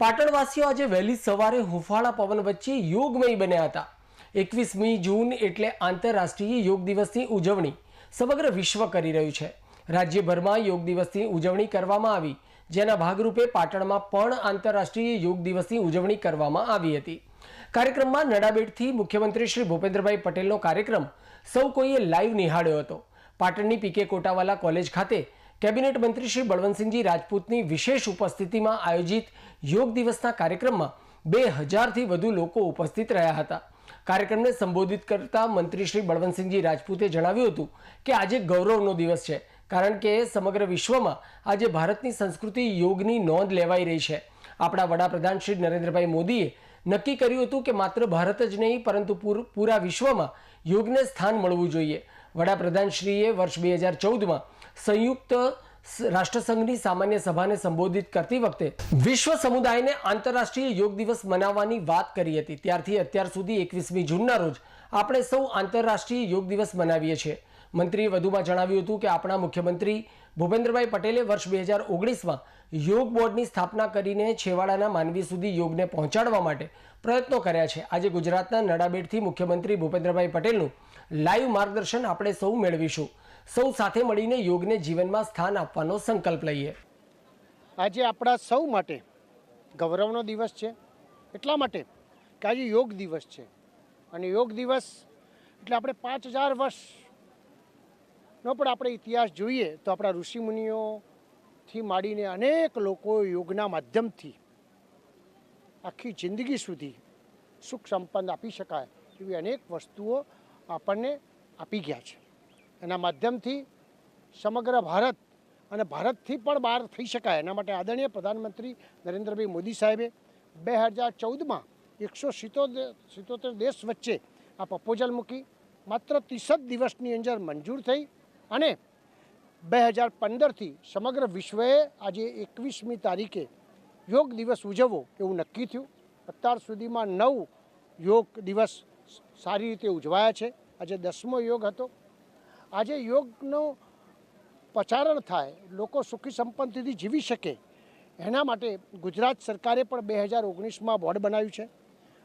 પાટણવાસીઓ આજે વહેલી સવારે હુંફાળા પવન વચ્ચે યોગમય બન્યા હતા. એકવીસમી જૂન એટલે આંતરરાષ્ટ્રીય યોગ દિવસની ઉજવણી સમગ્ર વિશ્વ કરી રહ્યું છે. રાજ્યભરમાં યોગ દિવસની ઉજવણી કરવામાં આવી, જેના ભાગરૂપે પાટણમાં પણ આંતરરાષ્ટ્રીય યોગ દિવસની ઉજવણી કરવામાં આવી હતી. કાર્યક્રમમાં નડાબેટથી મુખ્યમંત્રી શ્રી ભૂપેન્દ્રભાઈ પટેલનો કાર્યક્રમ સૌ કોઈએ લાઈવ નિહાળ્યો હતો. પાટણની પીકે કોટાવાલા કોલેજ ખાતે કેબિનેટ મંત્રી શ્રી બળવંતસિંહજી રાજપૂતની વિશેષ ઉપસ્થિતિમાં આયોજિત યોગ દિવસના કાર્યક્રમમાં બે હજારથી વધુ લોકો ઉપસ્થિત રહ્યા હતા. કાર્યક્રમને સંબોધિત કરતા મંત્રી શ્રી બળવંતસિંહજી રાજપૂતે જણાવ્યું હતું કે આજે ગૌરવનો દિવસ છે, કારણ કે સમગ્ર વિશ્વમાં આજે ભારતની સંસ્કૃતિ યોગની નોંધ લેવાઈ રહી છે. આપણા વડાપ્રધાન શ્રી નરેન્દ્રભાઈ મોદીએ નક્કી કર્યું હતું કે માત્ર ભારત જ નહીં, પરંતુ પૂર- વિશ્વમાં યોગને સ્થાન મળવું જોઈએ. વડાપ્રધાનશ્રીએ વર્ષ બે હજાર ચૌદમાં સંયુક્ત રાષ્ટ્રસંઘની સામાન્ય સભાને સંબોધિત કરતી વખતે વિશ્વ સમુદાયને આંતરરાષ્ટ્રીય યોગ દિવસ મનાવવાની વાત કરી હતી. ત્યારથી અત્યાર સુધી એકવીસમી જૂનના રોજ આપણે સૌ આંતરરાષ્ટ્રીય યોગ દિવસ મનાવીએ છીએ. મંત્રીએ વધુમાં જણાવ્યું હતું કે આપણા મુખ્યમંત્રી ભૂપેન્દ્રભાઈ પટેલે વર્ષ બે હજાર ઓગણીસમાં યોગ બોર્ડની સ્થાપના કરીને છેવાડાના માનવી સુધી યોગને પહોંચાડવા માટે પ્રયત્નો કર્યા છે. આજે ગુજરાતના નડાબેટથી મુખ્યમંત્રી ભૂપેન્દ્રભાઈ પટેલનું લાઈવ માર્ગદર્શન આપણે સૌ મેળવીશું. સૌ સાથે મળીને યોગને જીવનમાં સ્થાન આપવાનો સંકલ્પ લઈએ. આજે આપણા સૌ માટે ગૌરવનો દિવસ છે. એટલા માટે કે આજે યોગ દિવસ છે. અને યોગ દિવસ એટલે આપણે પાંચ હજાર વર્ષનો પણ આપણે ઇતિહાસ જોઈએ તો આપણા ઋષિમુનિઓથી માંડીને અનેક લોકો યોગના માધ્યમથી આખી જિંદગી સુધી સુખ સંપન્ન આપી શકાય એવી અનેક વસ્તુઓ આપણને આપી ગયા છે. એના માધ્યમથી સમગ્ર ભારત અને ભારતથી પણ બહાર થઈ શકાય. એના માટે આદરણીય પ્રધાનમંત્રી નરેન્દ્રભાઈ મોદી સાહેબે બે હજાર ચૌદમાં એકસો સિત્તોતેર દેશ વચ્ચે આ પ્રપોઝલ મૂકી. માત્ર ત્રીસ જ દિવસની અંદર મંજૂર થઈ. અને બે હજાર પંદરથી સમગ્ર વિશ્વએ આજે એકવીસમી તારીખે યોગ દિવસ ઉજવવો એવું નક્કી થયું. અત્યાર સુધીમાં નવ યોગ દિવસ સારી રીતે ઉજવાયા છે. આજે દસમો યોગ હતો. આજે યોગનો પ્રચારણ થાય, લોકો સુખી સંપત્તિથી જીવી શકે, એના માટે ગુજરાત સરકારે પણ બે હજાર ઓગણીસમાં બોર્ડ બનાવ્યું છે.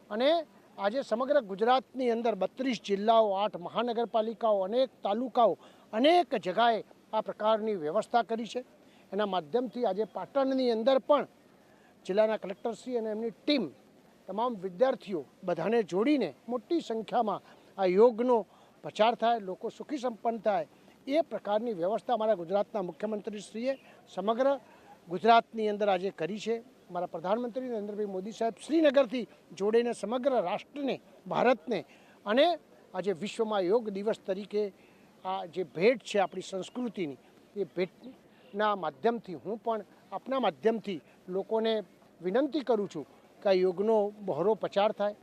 અને આજે સમગ્ર ગુજરાતની અંદર બત્રીસ જિલ્લાઓ, આઠ મહાનગરપાલિકાઓ, અનેક તાલુકાઓ અનેક જગાએ આ પ્રકારની વ્યવસ્થા કરી છે. એના માધ્યમથી આજે પાટણની અંદર પણ જિલ્લાના કલેક્ટરશ્રી અને એમની ટીમ તમામ વિદ્યાર્થીઓ બધાને જોડીને મોટી સંખ્યામાં આ યોગનો પ્રચાર થાય, લોકો સુખી સંપન્ન થાય, એ પ્રકારની વ્યવસ્થા અમારા ગુજરાતના મુખ્યમંત્રીશ્રીએ સમગ્ર ગુજરાતની અંદર આજે કરી છે. મારા પ્રધાનમંત્રી નરેન્દ્રભાઈ મોદી સાહેબ શ્રીનગરથી જોડીને સમગ્ર રાષ્ટ્રને, ભારતને અને આજે વિશ્વમાં યોગ દિવસ તરીકે આ જે ભેટ છે આપણી સંસ્કૃતિની, એ ભેટના માધ્યમથી હું પણ આપના માધ્યમથી લોકોને વિનંતી કરું છું કે આ યોગનો બહોરો પ્રચાર થાય.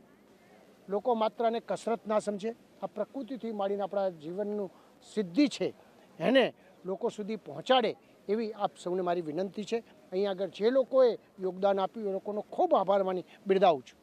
લોકો માત્ર આને કસરત ના સમજે, આ પ્રકૃતિથી માંડીને આપણા જીવનનું સિદ્ધિ છે, એને લોકો સુધી પહોંચાડે એવી આપ સૌને મારી વિનંતી છે. અહીં આગળ જે લોકોએ યોગદાન આપ્યું એ લોકોનો ખૂબ આભાર માની બિરદાવું છું.